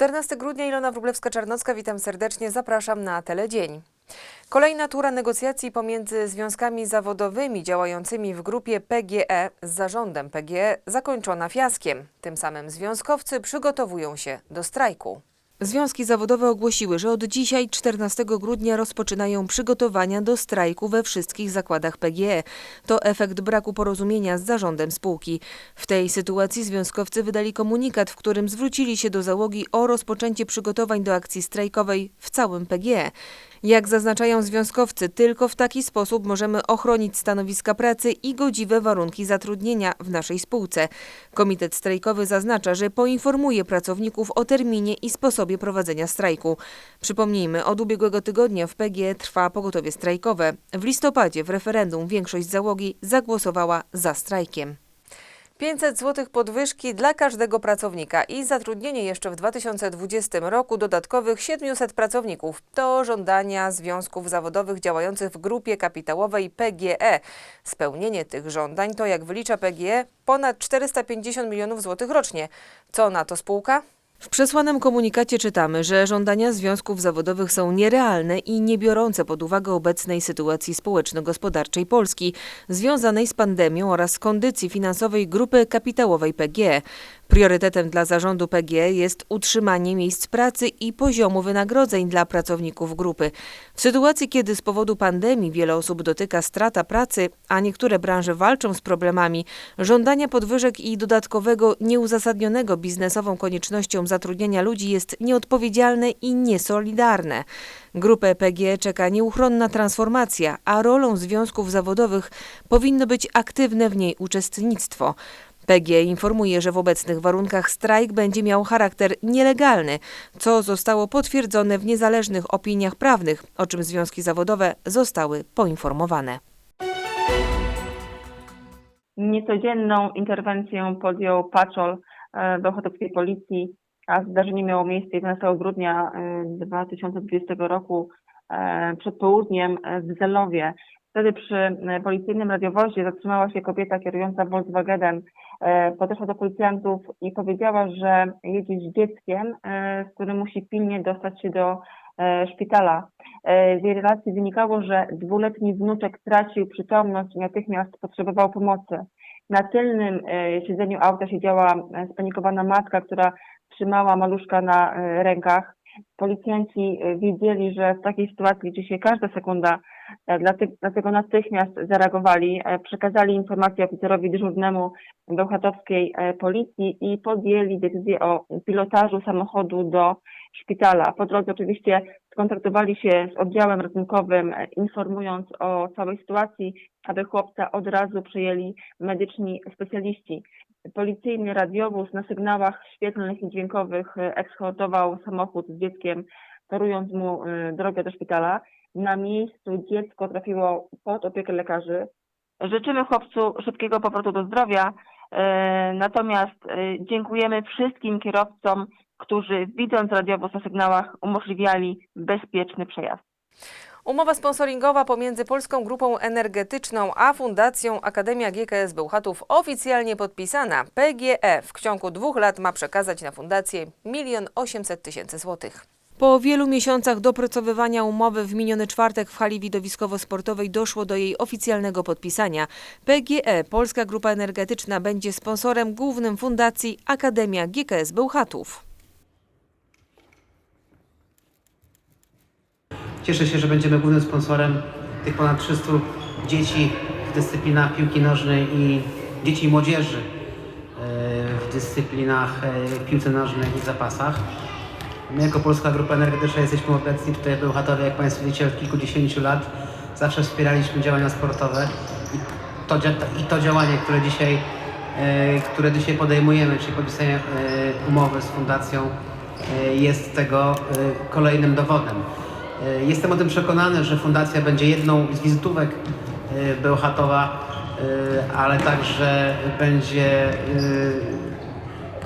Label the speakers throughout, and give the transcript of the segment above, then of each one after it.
Speaker 1: 14 grudnia Ilona Wróblewska-Czarnocka, witam serdecznie, zapraszam na Teledzień. Kolejna tura negocjacji pomiędzy związkami zawodowymi działającymi w grupie PGE z zarządem PGE zakończona fiaskiem. Tym samym związkowcy przygotowują się do strajku. Związki zawodowe ogłosiły, że od dzisiaj, 14 grudnia, rozpoczynają przygotowania do strajku we wszystkich zakładach PGE. To efekt braku porozumienia z zarządem spółki. W tej sytuacji związkowcy wydali komunikat, w którym zwrócili się do załogi o rozpoczęcie przygotowań do akcji strajkowej w całym PGE. Jak zaznaczają związkowcy, tylko w taki sposób możemy ochronić stanowiska pracy i godziwe warunki zatrudnienia w naszej spółce. Komitet strajkowy zaznacza, że poinformuje pracowników o terminie i sposobie prowadzenia strajku. Przypomnijmy, od ubiegłego tygodnia w PGE trwa pogotowie strajkowe. W listopadzie w referendum większość załogi zagłosowała za strajkiem. 500 zł podwyżki dla każdego pracownika i zatrudnienie jeszcze w 2020 roku dodatkowych 700 pracowników. To żądania związków zawodowych działających w grupie kapitałowej PGE. Spełnienie tych żądań to, jak wylicza PGE, ponad 450 milionów złotych rocznie. Co na to spółka? W przesłanym komunikacie czytamy, że żądania związków zawodowych są nierealne i nie biorące pod uwagę obecnej sytuacji społeczno-gospodarczej Polski, związanej z pandemią oraz kondycji finansowej grupy kapitałowej PGE. Priorytetem dla zarządu PGE jest utrzymanie miejsc pracy i poziomu wynagrodzeń dla pracowników grupy. W sytuacji, kiedy z powodu pandemii wiele osób dotyka strata pracy, a niektóre branże walczą z problemami, żądania podwyżek i dodatkowego, nieuzasadnionego biznesową koniecznością zatrudniania ludzi jest nieodpowiedzialne i niesolidarne. Grupę PGE czeka nieuchronna transformacja, a rolą związków zawodowych powinno być aktywne w niej uczestnictwo. PGE informuje, że w obecnych warunkach strajk będzie miał charakter nielegalny, co zostało potwierdzone w niezależnych opiniach prawnych, o czym związki zawodowe zostały poinformowane.
Speaker 2: Niecodzienną interwencję podjął patrol Bełchatowskiej Policji, a zdarzenie miało miejsce 11 grudnia e, 2020 roku e, przed południem e, w Zelowie. Wtedy przy e, policyjnym radiowozie zatrzymała się kobieta kierująca Volkswagenem. Podeszła do policjantów i powiedziała, że jedzie z dzieckiem, z którym musi pilnie dostać się do szpitala. Z jej relacji wynikało, że dwuletni wnuczek tracił przytomność i natychmiast potrzebował pomocy. Na tylnym siedzeniu auta siedziała spanikowana matka, która trzymała maluszka na e, rękach. Policjanci e, wiedzieli, że w takiej sytuacji liczy się każda sekunda, e, dlate- dlatego natychmiast zareagowali, przekazali informację oficerowi dyżurnemu bełchatowskiej policji i podjęli decyzję o pilotażu samochodu do szpitala. Po drodze oczywiście skontaktowali się z oddziałem ratunkowym, informując o całej sytuacji, aby chłopca od razu przyjęli medyczni specjaliści. Policyjny radiowóz na sygnałach świetlnych i dźwiękowych ekskortował samochód z dzieckiem, torując mu e, drogę do szpitala. Na miejscu dziecko trafiło pod opiekę lekarzy. Życzymy chłopcu szybkiego powrotu do zdrowia, e, natomiast e, dziękujemy wszystkim kierowcom, którzy widząc radiowóz na sygnałach umożliwiali bezpieczny przejazd.
Speaker 1: Umowa sponsoringowa pomiędzy Polską Grupą Energetyczną a Fundacją Akademia GKS Bełchatów oficjalnie podpisana. PGE w ciągu dwóch lat ma przekazać na fundację 1 800 tysięcy złotych. Po wielu miesiącach dopracowywania umowy w miniony czwartek w hali widowiskowo-sportowej doszło do jej oficjalnego podpisania. PGE, Polska Grupa Energetyczna, będzie sponsorem głównym Fundacji Akademia GKS Bełchatów.
Speaker 3: Cieszę się, że będziemy głównym sponsorem tych ponad 300 dzieci w dyscyplinach piłki nożnej i dzieci i młodzieży e, w dyscyplinach e, piłce nożnej i zapasach. My jako Polska Grupa Energetyczna jesteśmy obecni tutaj w Bełchatowie, jak Państwo wiecie, od kilkudziesięciu lat. Zawsze wspieraliśmy działania sportowe i to, i to działanie, które dzisiaj, e, które dzisiaj podejmujemy, czyli podpisanie umowy z Fundacją, jest tego kolejnym dowodem. E, Jestem o tym przekonany, że fundacja będzie jedną z wizytówek e, Bełchatowa, e, ale także będzie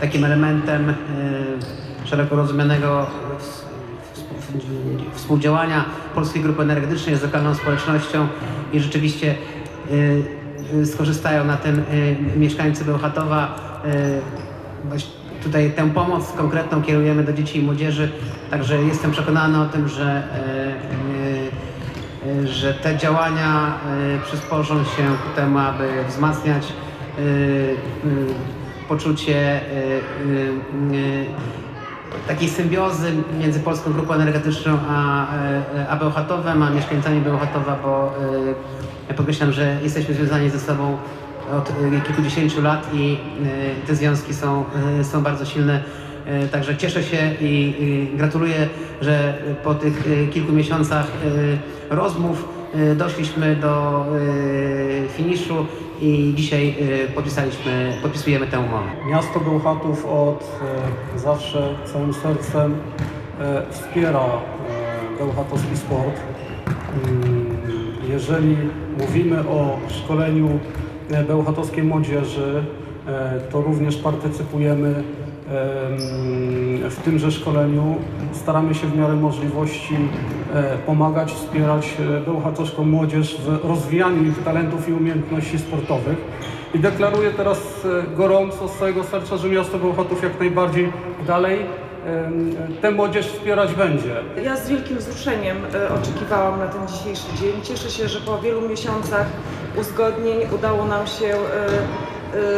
Speaker 3: takim elementem szeroko rozumianego współdziałania Polskiej Grupy Energetycznej z lokalną społecznością i rzeczywiście skorzystają na tym mieszkańcy Bełchatowa. E, tutaj tę pomoc konkretną kierujemy do dzieci i młodzieży, także jestem przekonany o tym, że, e, e, że te działania e, przysporzą się ku temu, aby wzmacniać e, e, poczucie e, e, e, takiej symbiozy między Polską Grupą Energetyczną a, e, a Bełchatowem, a mieszkańcami Bełchatowa, bo e, podkreślam, że jesteśmy związani ze sobą od e, kilkudziesięciu lat i e, te związki są, e, są bardzo silne. Także cieszę się i, gratuluję, że po tych kilku miesiącach rozmów doszliśmy do finiszu i dzisiaj podpisaliśmy, podpisujemy tę umowę.
Speaker 4: Miasto Bełchatów od zawsze całym sercem wspiera bełchatowski sport. Mm, Jeżeli mówimy o szkoleniu bełchatowskiej młodzieży, e, to również partycypujemy em, w tymże szkoleniu. Staramy się w miarę możliwości e, pomagać, wspierać e, bełchatowską młodzież w rozwijaniu ich talentów i umiejętności sportowych. I deklaruję teraz e, gorąco z całego serca, że miasto Bełchatów jak najbardziej dalej tę młodzież wspierać będzie.
Speaker 5: Ja z wielkim wzruszeniem e, oczekiwałam na ten dzisiejszy dzień. Cieszę się, że po wielu miesiącach uzgodnień udało nam się e,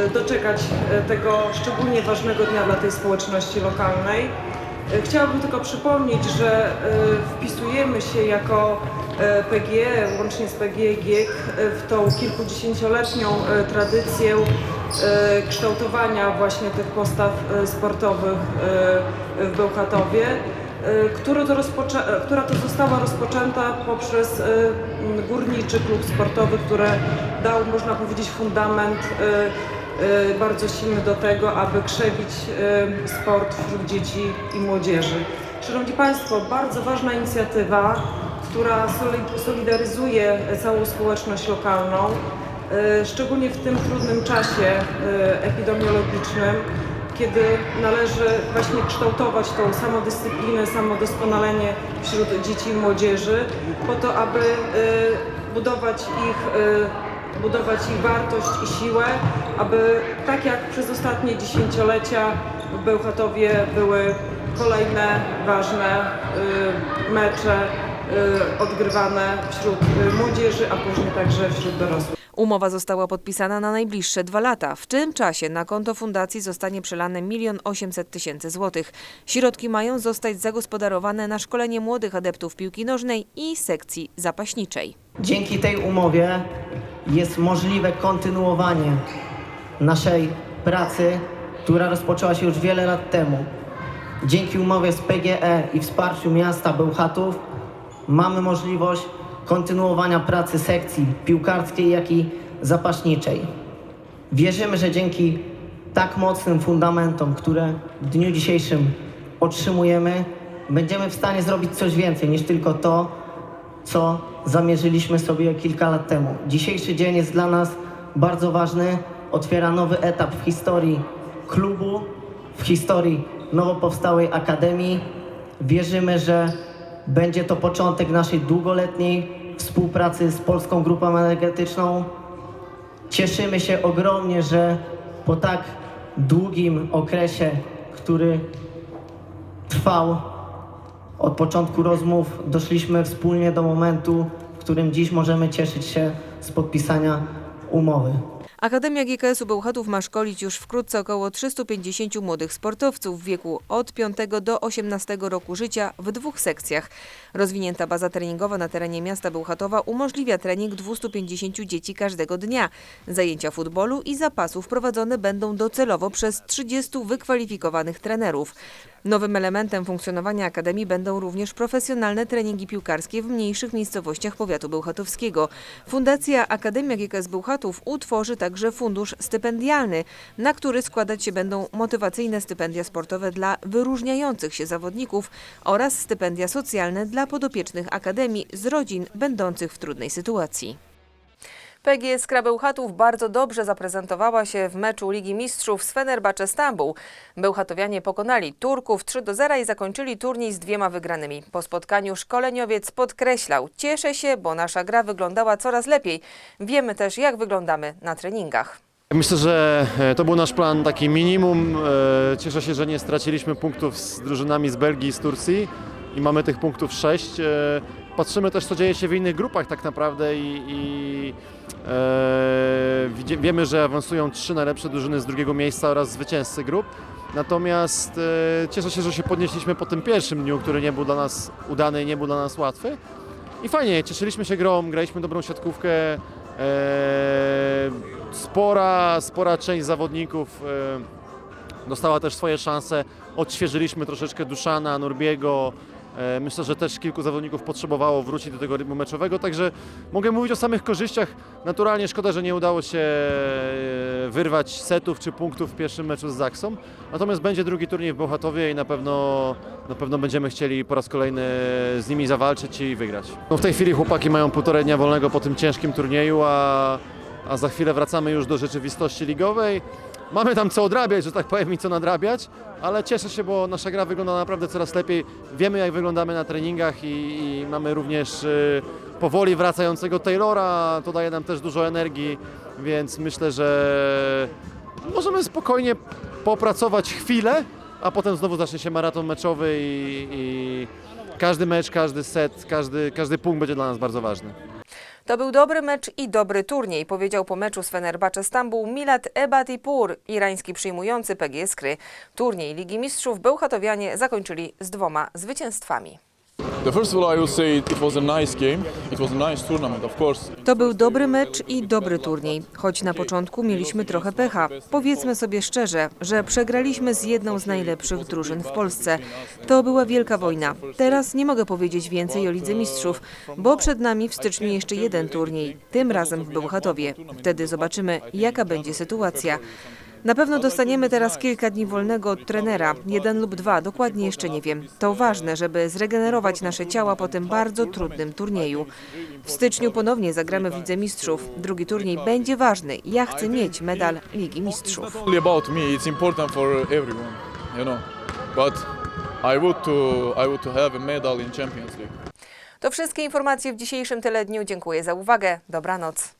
Speaker 5: e, doczekać e, tego szczególnie ważnego dnia dla tej społeczności lokalnej. Chciałabym tylko przypomnieć, że wpisujemy się jako PGE, łącznie z e, w tą kilkudziesięcioletnią tradycję kształtowania właśnie tych postaw sportowych w Bełchatowie która to, e, która to została rozpoczęta poprzez m, Górniczy Klub Sportowy, który dał, można powiedzieć, fundament bardzo silny do tego, aby krzewić sport wśród dzieci i młodzieży. Szanowni Państwo, bardzo ważna inicjatywa, która soli- solidaryzuje całą społeczność lokalną, szczególnie w tym trudnym czasie epidemiologicznym, kiedy należy właśnie kształtować tą samodyscyplinę, samodoskonalenie wśród dzieci i młodzieży, po to, aby y, budować ich, y, budować ich wartość i siłę, aby tak jak przez ostatnie dziesięciolecia w Bełchatowie były kolejne ważne y, mecze odgrywane wśród młodzieży, a później także wśród dorosłych.
Speaker 1: Umowa została podpisana na najbliższe dwa lata. W tym czasie na konto fundacji zostanie przelane 1 800 tysięcy złotych. Środki mają zostać zagospodarowane na szkolenie młodych adeptów piłki nożnej i sekcji zapaśniczej.
Speaker 6: Dzięki tej umowie jest możliwe kontynuowanie naszej pracy, która rozpoczęła się już wiele lat temu. Dzięki umowie z PGE i wsparciu miasta Bełchatów mamy możliwość kontynuowania pracy sekcji piłkarskiej, jak i zapaśniczej. Wierzymy, że dzięki tak mocnym fundamentom, które w dniu dzisiejszym otrzymujemy, będziemy w stanie zrobić coś więcej niż tylko to, co zamierzyliśmy sobie kilka lat temu. Dzisiejszy dzień jest dla nas bardzo ważny. Otwiera nowy etap w historii klubu, w historii nowo powstałej akademii. Wierzymy, że będzie to początek naszej długoletniej współpracy z Polską Grupą Energetyczną. Cieszymy się ogromnie, że po tak długim okresie, który trwał od początku rozmów doszliśmy wspólnie do momentu, w którym dziś możemy cieszyć się z podpisania umowy.
Speaker 1: Akademia GKS-u Bełchatów ma szkolić już wkrótce około 350 młodych sportowców w wieku od 5 do 18 roku życia w dwóch sekcjach. Rozwinięta baza treningowa na terenie miasta Bełchatowa umożliwia trening 250 dzieci każdego dnia. Zajęcia futbolu i zapasów prowadzone będą docelowo przez 30 wykwalifikowanych trenerów. Nowym elementem funkcjonowania Akademii będą również profesjonalne treningi piłkarskie w mniejszych miejscowościach powiatu bełchatowskiego. Fundacja Akademia GKS Bełchatów utworzy także fundusz stypendialny, na który składać się będą motywacyjne stypendia sportowe dla wyróżniających się zawodników oraz stypendia socjalne dla podopiecznych Akademii z rodzin będących w trudnej sytuacji. PGS Skra Bełchatów bardzo dobrze zaprezentowała się w meczu Ligi Mistrzów z Fenerbahce Stambuł. Bełchatowianie pokonali Turków 3 do 0 i zakończyli turniej z dwiema wygranymi. Po spotkaniu szkoleniowiec podkreślał: Cieszę się, bo nasza gra wyglądała coraz lepiej. Wiemy też, jak wyglądamy na treningach.
Speaker 7: Myślę, że e, to był nasz plan taki minimum. E, Cieszę się, że nie straciliśmy punktów z drużynami z Belgii i z Turcji i mamy tych punktów 6. Patrzymy też, co dzieje się w innych grupach tak naprawdę i, i e, wiemy, że awansują trzy najlepsze drużyny z drugiego miejsca oraz zwycięzcy grup. Natomiast e, cieszę się, że się podnieśliśmy po tym pierwszym dniu, który nie był dla nas udany i nie był dla nas łatwy. I fajnie, cieszyliśmy się grą, graliśmy dobrą siatkówkę. E, spora, spora część zawodników dostała też swoje szanse. Odświeżyliśmy troszeczkę Duszana, Nurbiego. E, Myślę, że też kilku zawodników potrzebowało wrócić do tego rytmu meczowego, także mogę mówić o samych korzyściach. Naturalnie szkoda, że nie udało się e, wyrwać setów czy punktów w pierwszym meczu z Zaksą. Natomiast będzie drugi turniej w Bełchatowie i na pewno, na pewno będziemy chcieli po raz kolejny z nimi zawalczyć i wygrać. No w tej chwili chłopaki mają półtorej dnia wolnego po tym ciężkim turnieju, a, a za chwilę wracamy już do rzeczywistości ligowej. Mamy tam co odrabiać, że tak powiem, i co nadrabiać, ale cieszę się, bo nasza gra wygląda naprawdę coraz lepiej. Wiemy, jak wyglądamy na treningach i, i mamy również y, powoli wracającego Taylora. To daje nam też dużo energii, więc myślę, że możemy spokojnie popracować chwilę, a potem znowu zacznie się maraton meczowy i, i każdy mecz, każdy set, każdy, każdy punkt będzie dla nas bardzo ważny.
Speaker 1: To był dobry mecz i dobry turniej, powiedział po meczu z Fenerbahce Stambuł Milad Ebatipur, irański przyjmujący PGS Kry. Turniej Ligi Mistrzów Bełchatowianie zakończyli z dwoma zwycięstwami. To był dobry mecz i dobry turniej, choć na początku mieliśmy trochę pecha. Powiedzmy sobie szczerze, że przegraliśmy z jedną z najlepszych drużyn w Polsce. To była wielka wojna. Teraz nie mogę powiedzieć więcej o Lidze Mistrzów, bo przed nami w styczniu jeszcze jeden turniej, tym razem w Bełchatowie. Wtedy zobaczymy, jaka będzie sytuacja. Na pewno dostaniemy teraz kilka dni wolnego od trenera, jeden lub dwa, dokładnie jeszcze nie wiem. To ważne, żeby zregenerować nasze ciała po tym bardzo trudnym turnieju. W styczniu ponownie zagramy w Lidze Mistrzów. Drugi turniej będzie ważny. Ja chcę mieć medal Ligi Mistrzów. To wszystkie informacje w dzisiejszym teledniu. Dziękuję za uwagę. Dobranoc.